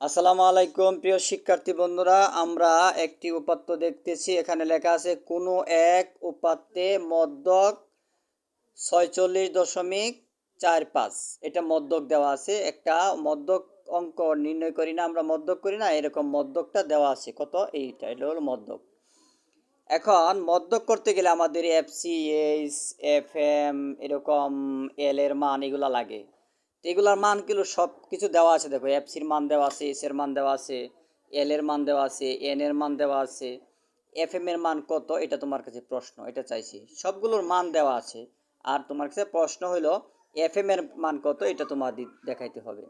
আসসালামু আলাইকুম, প্রিয় শিক্ষার্থী বন্ধুরা। আমরা একটি উপাত্ত দেখতেছি। এখানে লেখা আছে, কোনো এক উপাত্তে মদ্যক ছয়চল্লিশ দশমিক চার পাঁচ। এটা মদ্যক দেওয়া আছে। একটা মদ্যক অঙ্ক নির্ণয় করি না, আমরা মদ্যক করি না, এরকম মদ্যকটা দেওয়া আছে। কত? এইটা, এটা হলো মদ্যক। এখন মদ্যক করতে গেলে আমাদের F C H F M এরকম এল এর মান এগুলা লাগে। তো এগুলার মানগুলো সব কিছু দেওয়া আছে, দেখো এফ সির মান দেওয়া আছে এস এর মান দেওয়া আছে এল এর মান দেওয়া আছে এন এর মান দেওয়া আছে এফ এম এর মান কত, এটা তোমার কাছে প্রশ্ন, এটা চাইছি। সবগুলোর মান দেওয়া আছে, আর তোমার কাছে প্রশ্ন হলো এফ এম এর মান কত, এটা তোমার দেখাইতে হবে।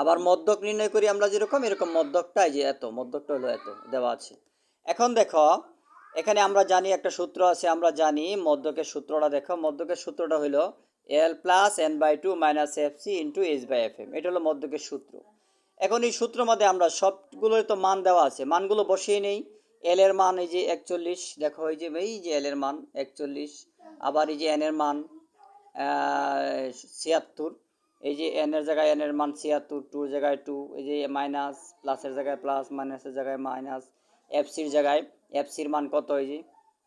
আবার মদ্যক নির্ণয় করি আমরা যেরকম, এরকম মদ্যকটাই যে এত মদ্যকটা হলো এত, দেওয়া আছে। এখন দেখো, এখানে আমরা জানি একটা সূত্র আছে, আমরা জানি মদ্যকের সূত্রটা দেখো মদ্যকের সূত্রটা হলো L plus N by two minus F C into H by F M এটা হলো মদ্যকের সূত্র। এখন এই সূত্রের মধ্যে আমরা সবগুলোর তো মান দেওয়া আছে। মানগুলো বসিয়ে নেই। এল এর মান এই যে একচল্লিশ, দেখো এই যে এই যে এল এর মান একচল্লিশ, আবার এই যে এন এর মান ছিয়াত্তর, এই যে এন এর জায়গায় এন এর মান ছিয়াত্তর টুর জায়গায় টু এই যে মাইনাস প্লাসের জায়গায় প্লাস মাইনাসের জায়গায় মাইনাস এফ সির জায়গায় এফ সির মান কত, এই যে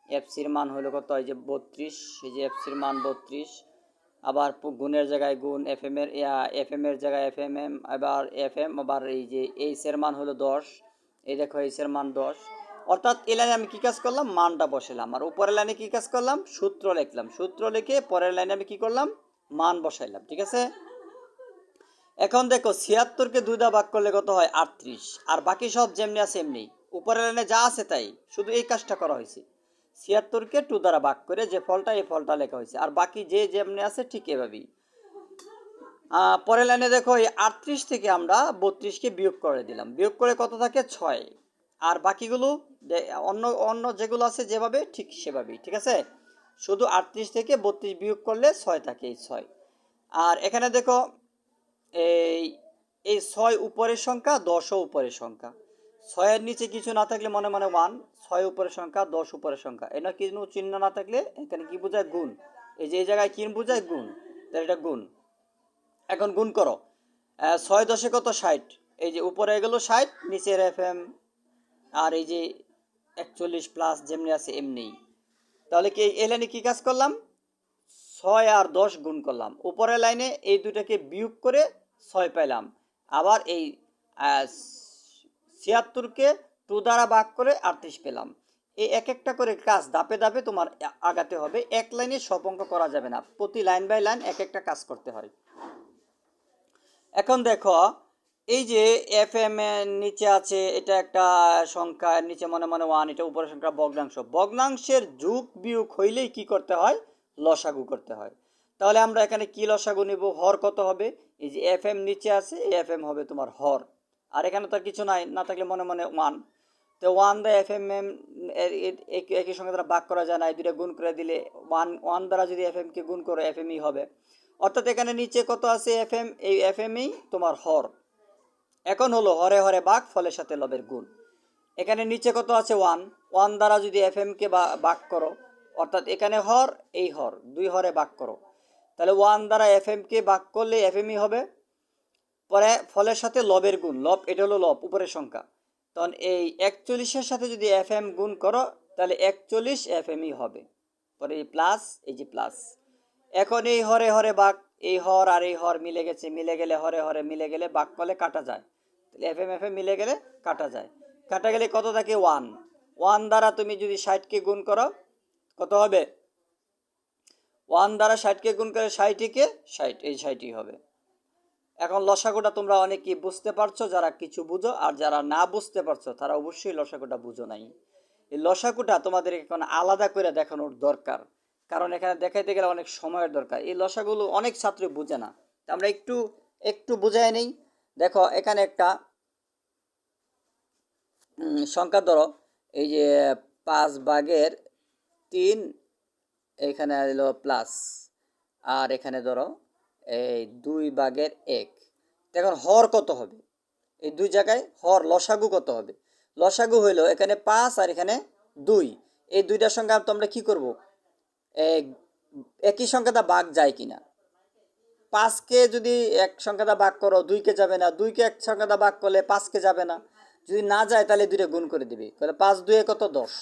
এফ সির মান হলো কত, এই যে বত্রিশ, এই যে এফ সির মান বত্রিশ আবার গুণের জায়গায় গুণ এফ এম এর এফ এম এর জায়গায় এফ এম এম আবার এফ এম আবার এই যে এইচ এর মান হলো দশ। এই দেখো এইচ এর মান দশ। অর্থাৎ এই লাইনে আমি কী কাজ করলাম? মানটা বসালাম আর উপরের লাইনে কী কাজ করলাম? সূত্র লিখলাম। সূত্র লিখে পরের লাইনে আমি কী করলাম? মান বসাইলাম। ঠিক আছে? এখন দেখো, ছিয়াত্তরকে দুই দা ভাগ করলে কত হয়? আটত্রিশ। আর বাকি সব যেমনি আছে, এমনি। উপরের লাইনে যা আছে তাই। শুধু এই কাজটা করা হয়েছে। ছিয়াত্তরকে টু দ্বারা ভাগ করে যে ফলটা, এই ফলটা লেখা হয়েছে। আর বাকি যে যেমনি আছে ঠিক এভাবেই। পরের লাইনে দেখো, এই আটত্রিশ থেকে আমরা বত্রিশকে বিয়োগ করে দিলাম। বিয়োগ করে কত থাকে? ছয়। আর বাকিগুলো অন্য অন্য যেগুলো আছে যেভাবে, ঠিক সেভাবেই, ঠিক আছে? শুধু আটত্রিশ থেকে বত্রিশ বিয়োগ করলে ছয় থাকে, এই ছয়। আর এখানে দেখো, এই এই ছয় উপরের সংখ্যা, দশও উপরের সংখ্যা। ছয়ের নিচে কিছু না থাকলে মনে মনে ওয়ান ছয় উপরের সংখ্যা, দশ উপরের সংখ্যা। এটা কিছু চিহ্ন না থাকলে এখানে কি বোঝায়? গুণ। এই যে এই জায়গায় কিন বোঝায়, গুণ। তাহলে এটা গুণ। এখন গুণ করো। ছয় দশে কত? ষাট। এই যে উপরে গেলো ষাট, নিচের এফ এম আর এই যে একচল্লিশ প্লাস যেমনি আছে এমনি তাহলে কি এই লাইনে কী কাজ করলাম? ছয় আর দশ গুণ করলাম। উপরের লাইনে এই দুটাকে বিয়োগ করে ছয় পাইলাম। আবার এই ছিয়াত্তরকে টু দ্বারা ভাগ করে আটত্রিশ পেলাম। এই এক একটা করে কাজ ধাপে ধাপে তোমার আগাতে হবে। এক লাইনে সব করা যাবে না। প্রতি লাইন বাই লাইন এক একটা কাজ করতে হয়। এখন দেখো, এই যে এফ এম নিচে আছে, এটা একটা সংখ্যা নিচে মনে মনে ওয়ান এটা উপরের সংখ্যা ভগ্নাংশ। ভগ্নাংশের যুগ বিয়োগ হইলেই কি করতে হয়? লসাগু করতে হয়। তাহলে আমরা এখানে কি লসাগু নিব? হর কত হবে? এই যে এফ এম নিচে আছে এফ এম হবে তোমার হর। আর এখানে তো আর কিছু নাই, না থাকলে মনে মনে ওয়ান তো one the F M M একই সঙ্গে তারা ভাগ করা যায় না, এই দুটো গুণ করে দিলে ওয়ান ওয়ান দ্বারা যদি এফ এমকে গুণ করো এফ এমই হবে। অর্থাৎ এখানে নিচে কত আছে এফ এম এই এফ এমই তোমার হর। এখন হলো হরে হরে বাঘ ফলের সাথে লবের গুণ। এখানে নিচে কত আছে ওয়ান ওয়ান দ্বারা যদি এফ এমকে বাক করো, অর্থাৎ এখানে হর, এই হর, দুই হরে বাক করো। তাহলে ওয়ান দ্বারা এফ এমকে বাক করলে এফ এমই হবে? পরে ফলের সাথে লবের গুণ, লব এটা হলো লব, উপরের সংখ্যা। তখন এই একচল্লিশের সাথে যদি এফ এম গুণ করো, তাহলে একচল্লিশ এফ এমই হবে। পরে এই প্লাস, এই যে প্লাস। এখন এই হরে হরে বাঘ এই হর আর এই হর মিলে গেছে, মিলে গেলে হরে হরে, মিলে গেলে বাঘ কলে কাটা যায়। তাহলে এফ এম এফ এম মিলে গেলে কাটা যায়। কাটা গেলে কত থাকে? ওয়ান। ওয়ান দ্বারা তুমি যদি ষাটকে গুণ করো, কত হবে? ওয়ান দ্বারা ষাটকে গুণ করে ষাটটিকে ষাট, এই ষাটই হবে। এখন লসাগুটা তোমরা অনেকেই বুঝতে পারছ, যারা কিছু বুঝো, আর যারা না বুঝতে পারছ, তারা অবশ্যই লসাগুটা বুঝো নাই। এই লসাগুটা তোমাদের এখন আলাদা করে দেখানোর দরকার। কারণ এখানে দেখাইতে গেলে অনেক সময়ের দরকার। এই লসাগুলো অনেক ছাত্র বুঝে না। আমরা একটু একটু বুঝাই নেই। দেখো, এখানে একটা সংখ্যা ধরো। এই যে পাঁচ ভাগের তিন, এখানে এলো প্লাস আর এখানে ধরো এই দুই ভাগের এক। এখন হর কত হবে? এই দুই জায়গায় হর, লসাগু কত হবে? লসাগু হইল এখানে পাঁচ আর এখানে দুই। এই দুইটার সঙ্গে তোমরা কি করব? একই সংখ্যাটা বাঘ যায় কিনা? পাঁচকে যদি এক সংখ্যাটা বাঘ করো, দুইকে যাবে না। দুইকে এক সংখ্যাটা বাঘ করলে পাঁচকে যাবে না। যদি না যায় তাহলে দুইটা গুণ করে দিবি। তাহলে পাঁচ দুয়ে কত? দশ।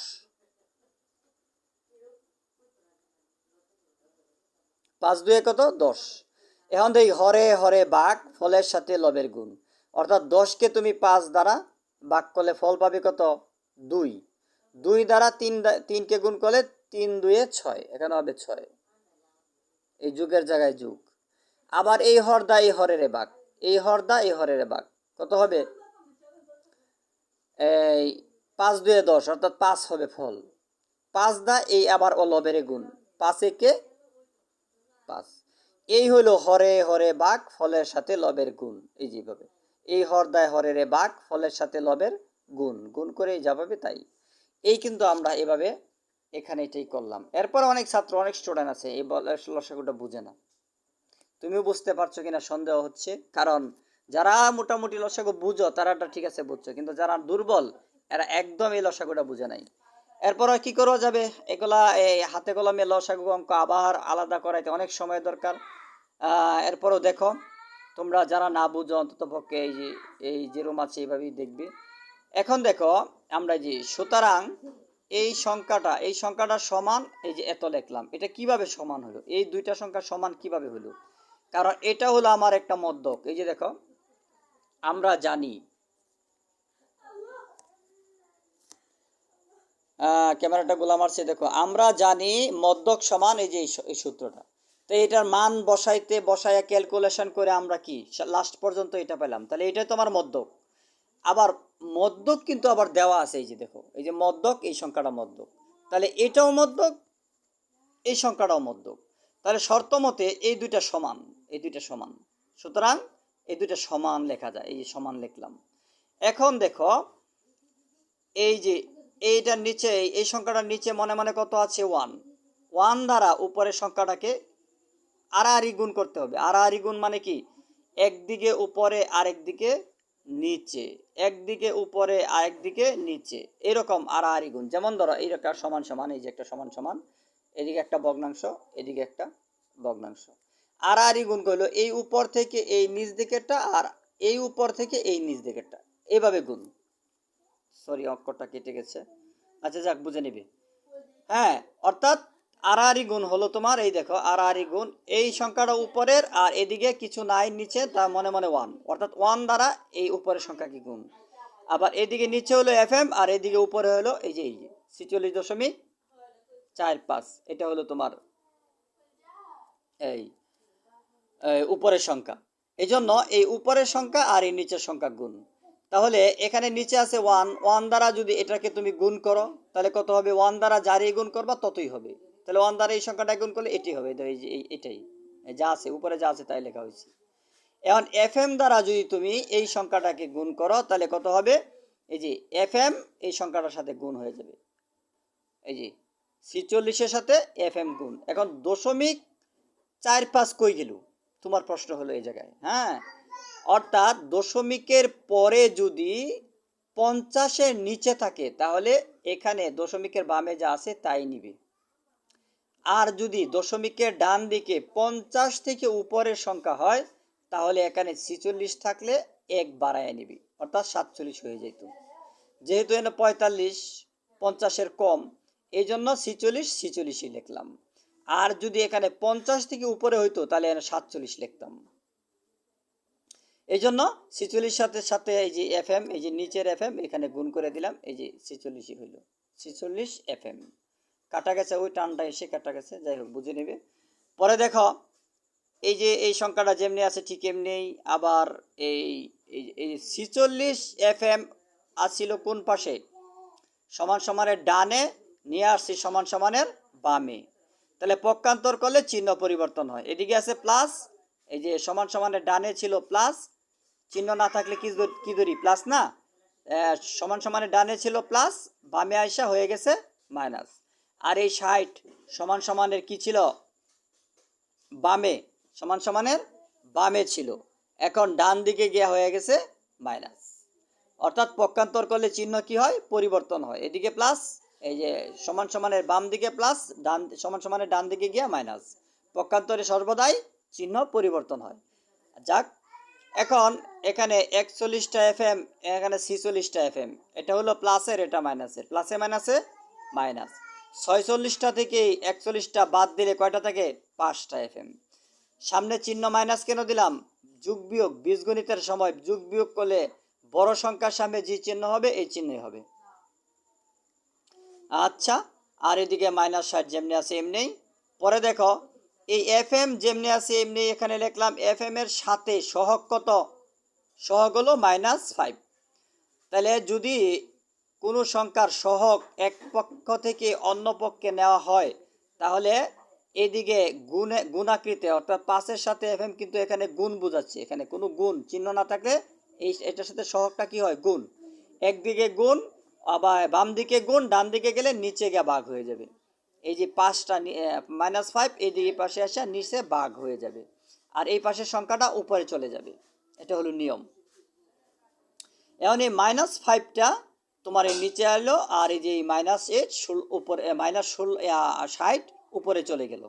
পাঁচ দুয়ে কত? দশ। এখন দেখি হরে হরে বাঘ ফলের সাথে লবের গুণ। অর্থাৎ দশকে তুমি পাঁচ দ্বারা বাঘ করলে ফল পাবে কত? দুই। দুই দ্বারা তিন তিনকে গুণ করলে তিন দুয়ে ছয়, এখানে হবে ছয়। এই যুগের জায়গায় যুগ। আবার এই হরদা, এই হরেরে বাঘ এই হরদা, এই হরেরে বাঘ কত হবে? এই পাঁচ দুয়ে দশ, অর্থাৎ পাঁচ হবে ফল। পাঁচ দা, এই আবার অলবেরে গুণ। পাঁচ একে পাঁচ। এই হলো হরে হরে বাঘ ফলের সাথে লবের গুণ। এই যেভাবে এই হরদায় হরেরে বাঘ ফলের সাথে লবের গুণ। গুণ করে যাবে তাই। এই কিন্তু আমরা এভাবে এখানে এটাই করলাম। এরপর অনেক ছাত্র, অনেক স্টুডেন্ট আছে, এই লসাগুটা বুঝে না। তুমিও বুঝতে পারছ কিনা সন্দেহ হচ্ছে। কারণ যারা মোটামুটি লসাগু বুঝো, তারাটা ঠিক আছে বুঝছ। কিন্তু যারা দুর্বল, এরা একদম এই লসাগুটা বুঝে নাই। এরপর কি করা যাবে? এগুলা এই হাতে কলমে লসাগু অঙ্ক আবার আলাদা করাইতে অনেক সময় দরকার। এরপরও দেখো, তোমরা যারা না বুঝো, অন্তত পক্ষে এই যে এই যে রুম আছে, এইভাবেই দেখবে। এখন দেখো, আমরা যে, সুতরাং এই সংখ্যাটা এই সংখ্যাটা সমান এই যে এত লিখলাম। এটা কীভাবে সমান হলো? এই দুইটা সংখ্যা সমান কীভাবে হলো? কারণ এটা হলো আমার একটা মদ্যক এই যে দেখো, আমরা জানি ক্যামেরাটা গোলা মারছে দেখো। আমরা জানি মদ্যক সমান এই যে এই সূত্রটা। তো এটার মান বসাইতে বসাইয়া ক্যালকুলেশন করে আমরা কি? লাস্ট পর্যন্ত এটা পেলাম। তাহলে এটাই তো আমার মদ্যক। আবার মদ্যক কিন্তু আবার দেওয়া আছে এই যে, দেখো। এই যে মদ্যক, এই সংখ্যাটা মদ্যক। তাহলে এটাও মদ্যক, এই সংখ্যাটাও মদ্যক। তাহলে শর্ত মতে এই দুইটা সমান, এই দুইটা সমান। সুতরাং এই দুইটা সমান লেখা যায়, এই যে সমান লিখলাম। এখন দেখো, এই যে এইটার নিচে, এই সংখ্যাটার নিচে মনে মনে কত আছে? ওয়ান ওয়ান দ্বারা উপরের সংখ্যাটাকে আড়াআড়ি গুণ করতে হবে। আড়াআড়ি গুণ মানে কি? একদিকে উপরে আরেক দিকে নিচে। একদিকে উপরে আরেক দিকে নিচে। এরকম আড়াআড়ি গুণ। যেমন ধরো, এইরকম সমান সমান, এই যে একটা সমান সমান, এদিকে একটা ভগ্নাংশ, এদিকে একটা ভগ্নাংশ। আড়াআড়ি গুণ করল এই উপর থেকে এই নিচ দিকেরটা আর এই উপর থেকে এই নিচ দিকেরটা। এইভাবে গুণ। সরি অক্ষরটা কেটে গেছে। আচ্ছা যাক, বুঝে নিবে। হ্যাঁ অর্থাৎ আড়াআড়ি গুণ হলো তোমার, এই দেখো, আড়াআড়ি গুণ। এই সংখ্যাটা উপরের আর এদিকে কিছু নাই, নিচে, তা মনে মনে ওয়ান অর্থাৎ ওয়ান দ্বারা এই উপরের সংখ্যা কি গুণ? আবার এদিকে নিচে হলো এফ এম আর এদিকে উপরে হলো এই যে এই যে, ছিচল্লিশ দশমিক চার পাঁচ। এটা হলো তোমার এই উপরের সংখ্যা। এই জন্য এই উপরের সংখ্যা আর এই নিচের সংখ্যা গুণ। তাহলে এখানে নিচে আছে ওয়ান ওয়ান দ্বারা যদি এটাকে তুমি গুণ করো, তাহলে কত হবে? ওয়ান দ্বারা যারই গুণ করবা, ততই হবে। তাহলে ওয়ান দ্বারা এই সংখ্যাটা গুণ করলে এটি হবে, এই যে এটাই। যা আছে, উপরে যা আছে, তাই লেখা হয়েছে। এখন এফ এম দ্বারা যদি তুমি এই সংখ্যাটাকে গুণ করো, তাহলে কত হবে? এই যে এফ এম এই সংখ্যাটার সাথে গুণ হয়ে যাবে। এই যে, ছিচল্লিশের সাথে এফ এম গুণ। এখন দশমিক চার পাঁচ কই গেল? তোমার প্রশ্ন হলো এই জায়গায় হ্যাঁ? অর্থাৎ দশমিকের পরে যদি পঞ্চাশের নিচে থাকে, তাহলে এখানে দশমিকের বামে যা আছে তাই নিবে। আর যদি দশমিকের ডান দিকে পঞ্চাশ থেকে উপরের সংখ্যা হয়, তাহলে এখানে ছিচল্লিশ থাকলে এক বাড়ায় নিবি, অর্থাৎ সাতচল্লিশ হয়ে যেত। যেহেতু এখানে পঁয়তাল্লিশ, পঞ্চাশের কম এই জন্য ছিচল্লিশ, ছিচল্লিশই লিখলাম। আর যদি এখানে পঞ্চাশ থেকে উপরে হইতো, তাহলে এখানে সাতচল্লিশ লিখতাম। এই জন্য ছিচল্লিশ সাথে সাথে এই যে এফ এম এই যে নিচের এফ এম এখানে গুণ করে দিলাম, এই যে ছিচল্লিশই হইল। ছিচল্লিশ এফ এম কাটা গেছে, ওই টানটা এসে কাটা গেছে, যাই হোক, বুঝে নেবে। পরে দেখো, এই যে এই সংখ্যাটা যেমনি আছে, ঠিক এমনি আবার এই, এই- ছিচল্লিশ এফ এম আসছিল কোন পাশে? সমান সমানের ডানে, নিয়ে আসছি সমান সমানের বামে। তাহলে পক্ষান্তর করলে চিহ্ন পরিবর্তন হয়। এদিকে আছে প্লাস এই যে সমান সমানের ডানে ছিল প্লাস চিহ্ন না থাকলে কি কি ধরি প্লাস না? সমান সমানের ডানে ছিল প্লাস বামে আয়সা হয়ে গেছে মাইনাস আর এই ষাট সমান সমানের কি ছিল? বামে, সমান সমানের বামে ছিল। এখন ডান দিকে গিয়ে হয়ে গেছে মাইনাস অর্থাৎ পক্ষান্তর করলে চিহ্ন কি হয়? পরিবর্তন হয়। এদিকে প্লাস এই যে সমান সমানের বাম দিকে প্লাস ডান, সমান সমানের ডান দিকে গিয়ে মাইনাস পক্ষান্তরে সর্বদাই চিহ্ন পরিবর্তন হয়। যাক, এখন এখানে একচল্লিশটা এফ এম এখানে ছিচল্লিশটা এফ এম এটা হলো প্লাসের এটা মাইনাসের প্লাসে মাইনাসে মাইনাস ছয়চল্লিশটা থেকে একচল্লিশটা বাদ দিলে কয়টা থাকে? পাঁচটা এফ এম সামনে চিহ্ন মাইনাস কেন দিলাম? যুগ বিয়োগ, বীজগণিতের সময় যুগ বিয়োগ করলে বড় সংখ্যার সামনে যে চিহ্ন হবে, এই চিহ্নই হবে। আচ্ছা আর এদিকে মাইনাস ষাট যেমনি আছে এমনি। পরে দেখো, এই এফ এম যেমনি আছে এমনি, এখানে লিখলাম এফ এম এর সাথে সহগ কত? সহগ হলো মাইনাস ফাইভ তাহলে যদি কোনো সংখ্যার সহগ এক পক্ষ থেকে অন্য পক্ষে নেওয়া হয়, তাহলে এদিকে গুণে, গুণাকৃতে, অর্থাৎ পাঁচের সাথে এফ এম কিন্তু এখানে গুণ বোঝাচ্ছে। এখানে কোনো গুণ, চিহ্ন না থাকলে এই, এটার সাথে সহগটা কি হয়? গুণ। একদিকে গুণ আবার বাম দিকে গুণ, ডান দিকে গেলে নিচে গিয়ে বাঘ হয়ে যাবে। এই যে পাঁচটা মাইনাস ফাইভ এই দিকে পাশে আসে নিচে বাঘ হয়ে যাবে। আর এই পাশের সংখ্যাটা উপরে চলে যাবে। এটা হলো নিয়ম। এখন এই মাইনাস ফাইভটা তোমার এই নিচে এলো আর এই যে মাইনাস এইট ষোল উপরে মাইনাস ষোল ষাট উপরে চলে গেল।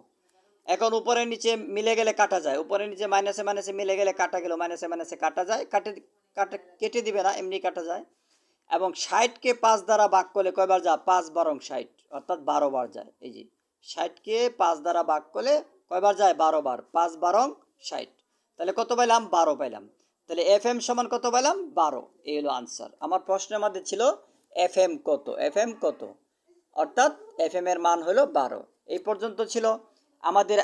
এখন উপরে নিচে মিলে গেলে কাটা যায়। উপরে নিচে মাইনাসে মাইনাসে মিলে গেলে কাটা গেল। মাইনাসে মাইনাসে কাটা যায়। কাটে কাটে কেটে দিবে না, এমনি কাটা যায়। এবং ষাটকে পাঁচ দ্বারা ভাগ করলে কয়বার যা পাঁচ বারং ষাট, অর্থাৎ বারো বার যায়। এই যে, ষাটকে পাঁচ দ্বারা ভাগ করলে কয়বার যায়? বারো বার। পাঁচ বারং ষাট। তাহলে কত পাইলাম? বারো পাইলাম। তাহলে এফ এম সমান কত পাইলাম? বারো। এই হলো আনসার আমার প্রশ্নের মধ্যে ছিল এফ এম কত? এফ এম কত? অর্থাৎ এফ এম এর মান হলো বারো। এই পর্যন্ত ছিল। আমাদের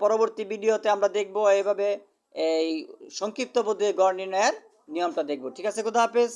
পরবর্তী ভিডিওতে আমরা দেখব এইভাবে এই সংক্ষিপ্ত বোধে গড় নির্ণয়ের নিয়মটা দেখব। ঠিক আছে? কোথা হাফেজ।